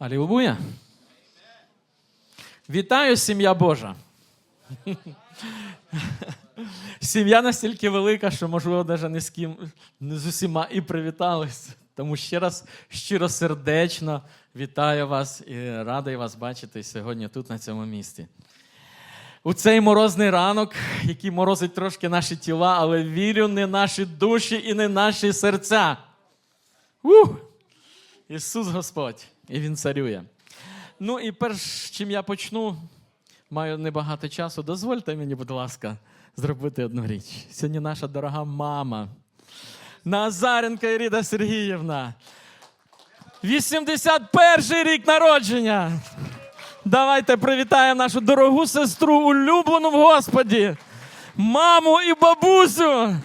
Алілуя. Вітаю, сім'я Божа. Сім'я настільки велика, що, можливо, навіть не з ким не з усіма і привітались. Тому ще раз щиро сердечно вітаю вас і радий вас бачити сьогодні тут, на цьому місці. У цей морозний ранок, який морозить трошки наші тіла, але вірю, не наші душі і не наші серця. Ух! Ісус Господь, і Він царює. Ну і перш чим я почну, маю небагато часу. Дозвольте мені, будь ласка, зробити одну річ. Сьогодні наша дорога мама Назаренка Ірина Сергіївна. 81 рік народження. Давайте привітаємо нашу дорогу сестру, улюблену в Господі, маму і бабусю.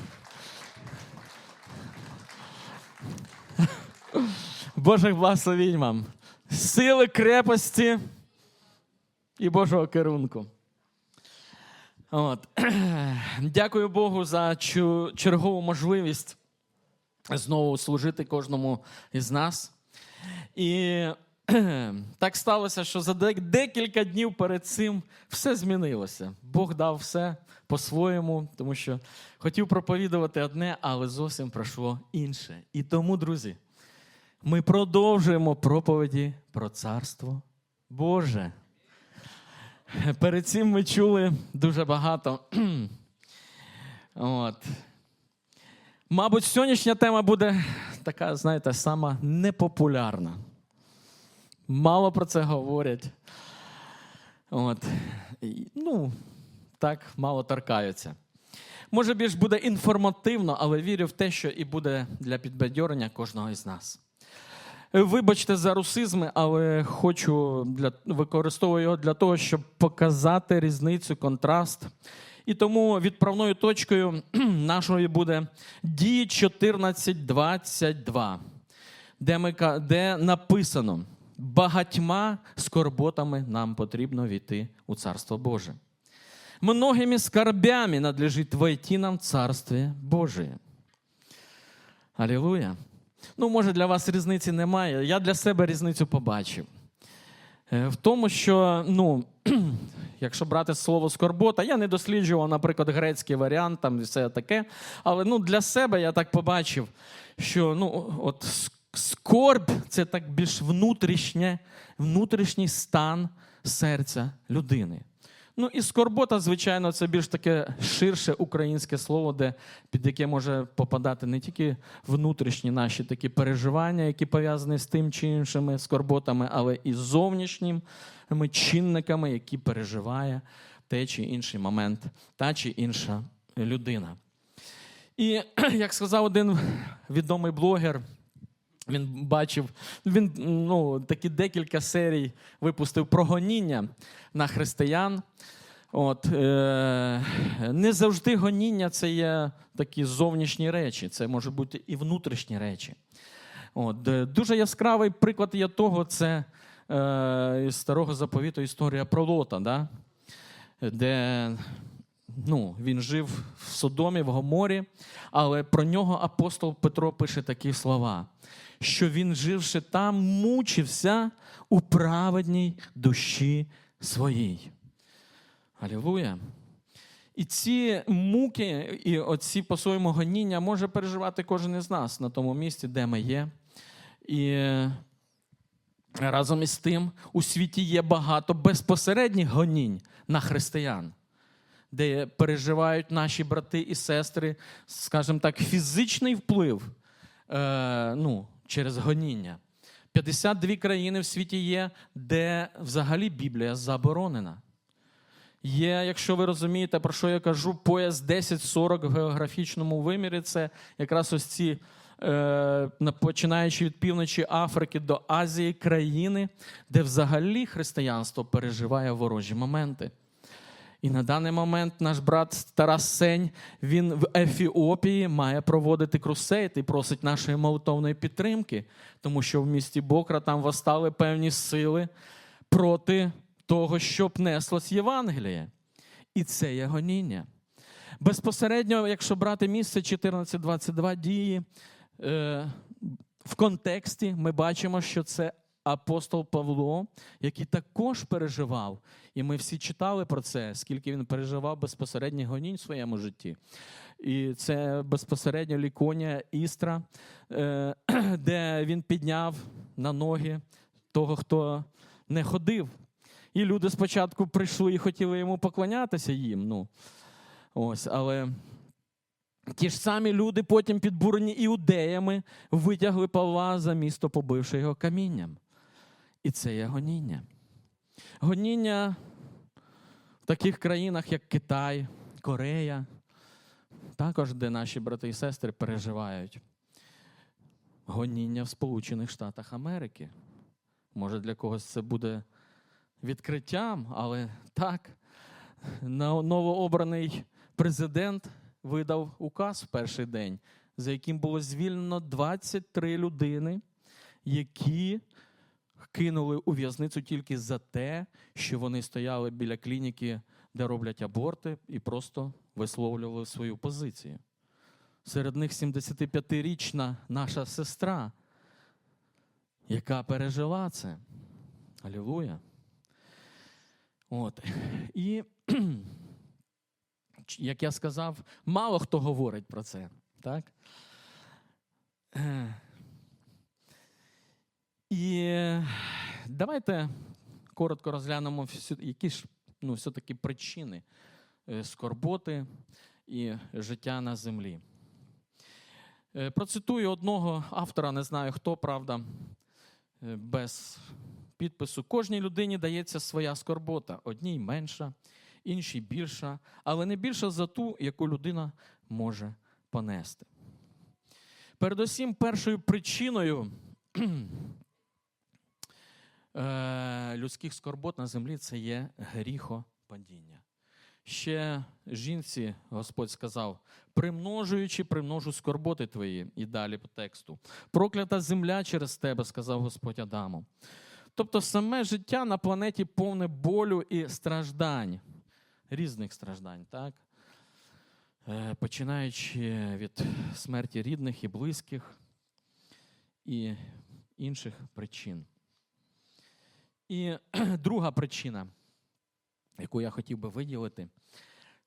Божих благословінь вам, сили, крепості і Божого керунку. От. Дякую Богу за чергову можливість знову служити кожному із нас. І так сталося, що за декілька днів перед цим все змінилося. Бог дав все по-своєму, тому що хотів проповідувати одне, але зовсім пройшло інше. І тому, друзі, ми продовжуємо проповіді про Царство Боже. Перед цим ми чули дуже багато. От. Мабуть, сьогоднішня тема буде така, знаєте, сама непопулярна. Мало про це говорять. От. Ну, так, мало торкаються. Може, більш буде інформативно, але вірю в те, що і буде для підбадьорення кожного із нас. Вибачте за русизми, але хочу для, використовую його для того, щоб показати різницю, контраст. І тому відправною точкою нашої буде дії 14.22, де, ми, де написано: багатьма скорботами нам потрібно війти у Царство Боже. Многими скорбями надлежит войти нам в Царствие Божие. Алілуя. Ну, може, для вас різниці немає. Я для себе різницю побачив. Е, В тому, що, ну, якщо брати слово скорбота, я не досліджував, наприклад, грецький варіант, там і все таке. Але ну, для себе я так побачив, що ну, от с- скорбь це так більш внутрішнє, внутрішній стан серця людини. Ну і скорбота, звичайно, це більш таке ширше українське слово, де, під яке може попадати не тільки внутрішні наші такі переживання, які пов'язані з тим чи іншими скорботами, але і зовнішніми чинниками, які переживає те чи інший момент, та чи інша людина. І як сказав один відомий блогер, він бачив, він ну, такі декілька серій випустив про гоніння на християн. От, е, не завжди гоніння це є такі зовнішні речі, це можуть бути і внутрішні речі. От, е, дуже яскравий приклад є того, це е, із старого заповіту історія про Лота, да? де ну, він жив в Содомі, в Гоморі, але про нього апостол Петро пише такі слова, що він, живши там, мучився у праведній душі своїй. Алілуя. І ці муки, і оці по-своєму гоніння може переживати кожен із нас на тому місці, де ми є. І разом із тим у світі є багато безпосередніх гонінь на християн, де переживають наші брати і сестри, скажімо так, фізичний вплив е, ну, через гоніння. 52 країни в світі є, де взагалі Біблія заборонена. Є, якщо ви розумієте, про що я кажу, пояс 10-40 в географічному вимірі це якраз ось ці, е, починаючи від півночі Африки до Азії, країни, де взагалі християнство переживає ворожі моменти. І на даний момент наш брат Тарас Сень він в Ефіопії має проводити крусейд і просить нашої молитовної підтримки, тому що в місті Бокра там восстали певні сили проти того, щоб неслось Євангеліє. І це є гоніння. Безпосередньо, якщо брати місце 14.22 дії, е, в контексті ми бачимо, що це апостол Павло, який також переживав, і ми всі читали про це, скільки він переживав безпосередньо гонінь в своєму житті. І це безпосередньо ліконія Істра, е, де він підняв на ноги того, хто не ходив. І люди спочатку прийшли і хотіли йому поклонятися їм. Ну, ось, але ті ж самі люди потім підбурені іудеями витягли Павла за місто, побивши його камінням. І це є гоніння. Гоніння в таких країнах, як Китай, Корея, також де наші брати і сестри переживають. Гоніння в Сполучених Штатах Америки. Може, для когось це буде відкриттям, але так, новообраний президент видав указ в перший день, за яким було звільнено 23 людини, які кинули у в'язницю тільки за те, що вони стояли біля клініки, де роблять аборти, і просто висловлювали свою позицію. Серед них 75-річна наша сестра, яка пережила це. Алілуя. От. І, як я сказав, мало хто говорить про це. Так? І давайте коротко розглянемо, які ж ну, все-таки причини е, скорботи і життя на землі. Е, Процитую одного автора, не знаю хто, правда, е, без підпису. Кожній людині дається своя скорбота. Одній менша, іншій більша, але не більша за ту, яку людина може понести. Передусім, першою причиною людських скорбот на землі це є гріхопадіння. Ще жінці Господь сказав: примножуючи, примножу скорботи твої. І далі по тексту. Проклята земля через тебе, сказав Господь Адаму. Тобто саме життя на планеті повне болю і страждань, різних страждань, так? Е, Починаючи від смерті рідних і близьких і інших причин. І друга причина, яку я хотів би виділити,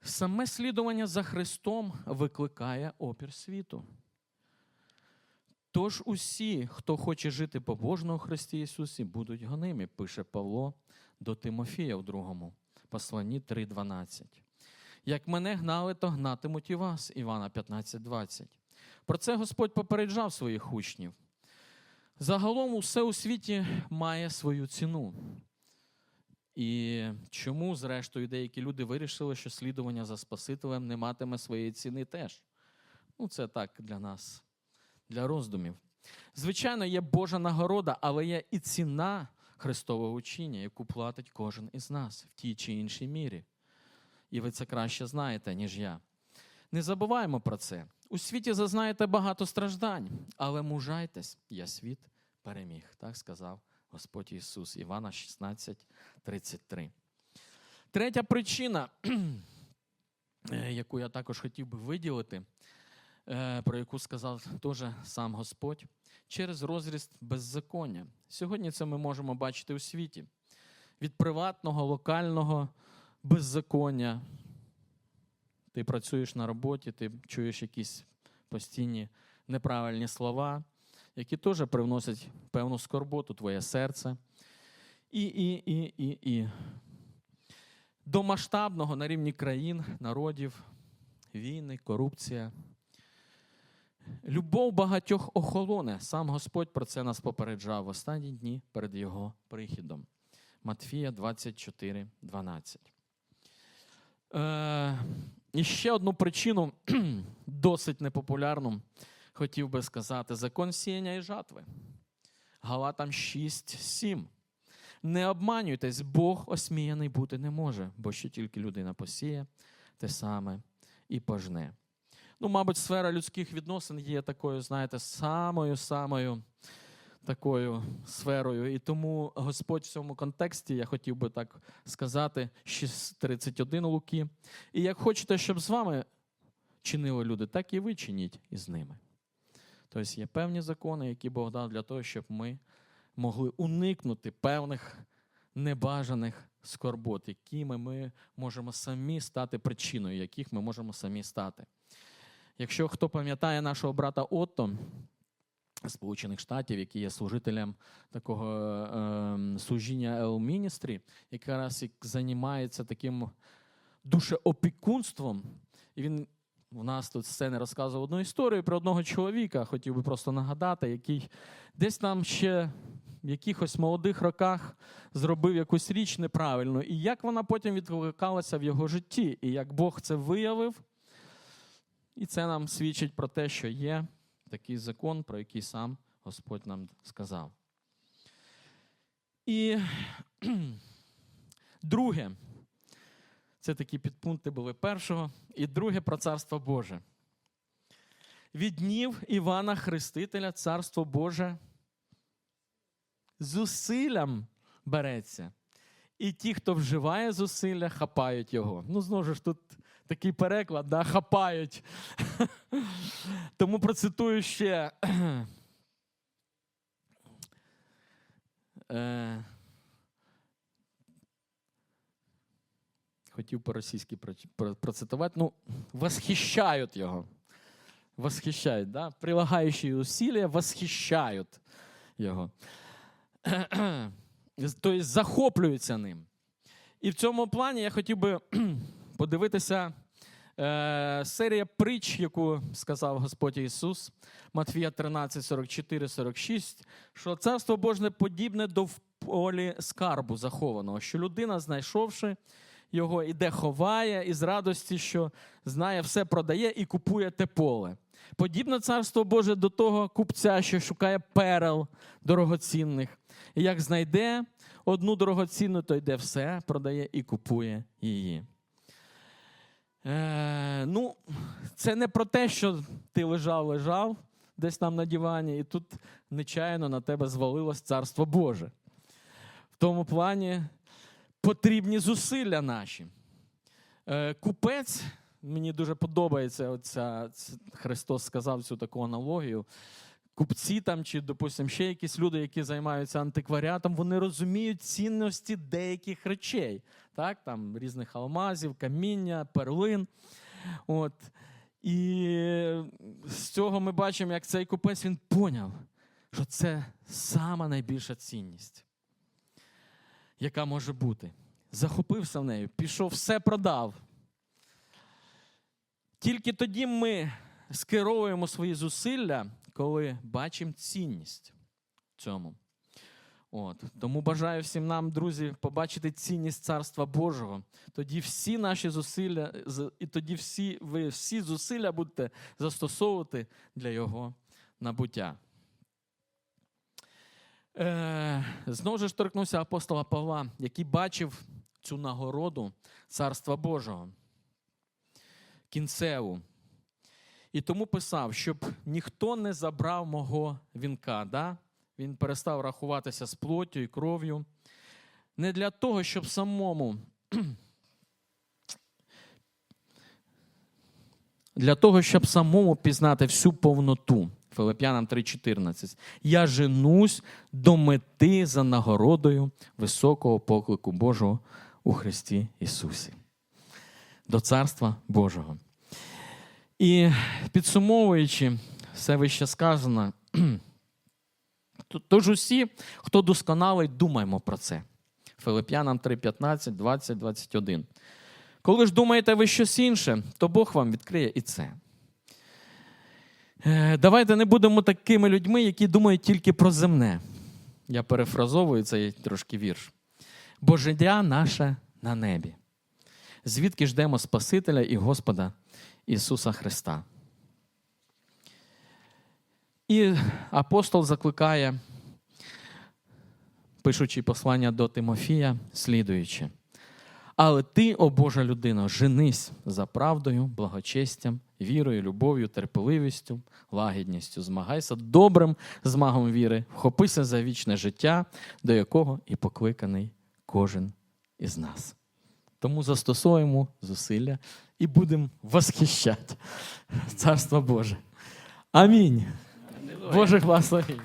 саме слідування за Христом викликає опір світу. Тож усі, хто хоче жити побожно у Христі Ісусі, будуть гонимі, пише Павло до Тимофія в другому посланні 3.12. Як мене гнали, то гнатимуть і вас, Івана 15.20. Про це Господь попереджав своїх учнів. Загалом усе у світі має свою ціну. І чому, зрештою, деякі люди вирішили, що слідування за Спасителем не матиме своєї ціни теж? Ну, це так для нас, для роздумів. Звичайно, є Божа нагорода, але є і ціна Христового учіння, яку платить кожен із нас в тій чи іншій мірі. І ви це краще знаєте, ніж я. Не забуваємо про це. У світі зазнаєте багато страждань, але мужайтесь, я світ переміг. Так сказав Господь Ісус, Івана 16, 33. Третя причина, е, яку я також хотів би виділити, е, про яку сказав теж сам Господь, через розріст беззаконня. Сьогодні це ми можемо бачити у світі. Від приватного, локального беззаконня. Ти працюєш на роботі, ти чуєш якісь постійні неправильні слова, які теж привносять певну скорботу, твоє серце. І, і, і, і, і. До масштабного на рівні країн, народів, війни, корупція. Любов багатьох охолоне. Сам Господь про це нас попереджав в останні дні перед Його прихідом. Матфія 24, 12. Е, і ще одну причину, досить непопулярну, хотів би сказати: закон сіяння і жатви. Галатам 6, 7. Не обманюйтесь, Бог осміяний бути не може, бо що тільки людина посіє, те саме і пожне. Ну, мабуть, сфера людських відносин є такою, знаєте, самою-самою такою сферою. І тому Господь в цьому контексті, я хотів би так сказати, 6.31 Луки. І як хочете, щоб з вами чинили люди, так і ви чиніть із ними. Тобто є певні закони, які Бог дав для того, щоб ми могли уникнути певних небажаних скорбот, якими ми можемо самі стати причиною, яких ми можемо самі стати. Якщо хто пам'ятає нашого брата Отто, Сполучених Штатів, який є служителем такого е, служіння Ministry, якраз займається таким душеопікунством. І він у нас тут сцени розказував одну історію про одного чоловіка, хотів би просто нагадати, який десь там ще в якихось молодих роках зробив якусь річ неправильно, і як вона потім відкликалася в його житті, і як Бог це виявив. І це нам свідчить про те, що є такий закон, про який сам Господь нам сказав. І друге, це такі підпункти були першого, і друге про Царство Боже. Від днів Івана Хрестителя Царство Боже зусиллям береться. І ті, хто вживає зусилля, хапають його. Ну, знову ж тут такий переклад, да, хапають. Тому процитую ще. Е, Хотів по-російськи про- про- процитувати. Ну, восхищають його. Восхищають, да? Прилагаючі усилия восхищають його. Тобто захоплюються ним. І в цьому плані я хотів би подивитися серія притч, яку сказав Господь Ісус, Матфія 13, 44, 46, що царство Боже подібне до полі скарбу захованого, що людина, знайшовши його, іде ховає і з радості, що знає, все продає і купує те поле. Подібне царство Боже до того купця, що шукає перел дорогоцінних. І як знайде одну дорогоцінну, то йде все, продає і купує її. Е, ну, це не про те, що ти лежав, лежав десь там на дивані, і тут нечаянно на тебе звалилось царство Боже. В тому плані потрібні зусилля наші. Е, купець, мені дуже подобається, оця, Христос сказав цю таку аналогію. Купці там, чи, допустимо, ще якісь люди, які займаються антикваріатом, вони розуміють цінності деяких речей, так? там різних алмазів, каміння, перлин. От. І з цього ми бачимо, як цей купець він поняв, що це сама найбільша цінність, яка може бути. Захопився в нею, пішов, все продав. Тільки тоді ми скеровуємо свої зусилля, коли бачимо цінність в цьому. От. Тому бажаю всім нам, друзі, побачити цінність Царства Божого. Тоді всі наші зусилля, і тоді всі, ви всі зусилля будете застосовувати для Його набуття. Е, знову ж торкнувся апостола Павла, який бачив цю нагороду Царства Божого, кінцеву. І тому писав, щоб ніхто не забрав мого вінка. Да? Він перестав рахуватися з плоттю і кров'ю. Не для того, щоб самому. Для того, щоб самому пізнати всю повноту. Филип'янам 3:14. Я женусь до мети за нагородою високого поклику Божого у Христі Ісусі. До Царства Божого. І підсумовуючи все вище сказано, тож усі, хто досконалий, думаємо про це. Филип'янам 3, 15, 20, 21. Коли ж думаєте ви щось інше, то Бог вам відкриє і це. Е, Давайте не будемо такими людьми, які думають тільки про земне. Я перефразовую цей трошки вірш. Бо життя наше на небі. Звідки ждемо Спасителя і Господа Ісуса Христа. І апостол закликає, пишучи послання до Тимофія, слідуючи. Але ти, о Божа людино, женись за правдою, благочестям, вірою, любов'ю, терпеливістю, лагідністю. Змагайся добрим змагом віри, вхопися за вічне життя, до якого і покликаний кожен із нас. Тому застосуємо зусилля і будемо восхищати Царство Боже. Амінь. Боже благословення.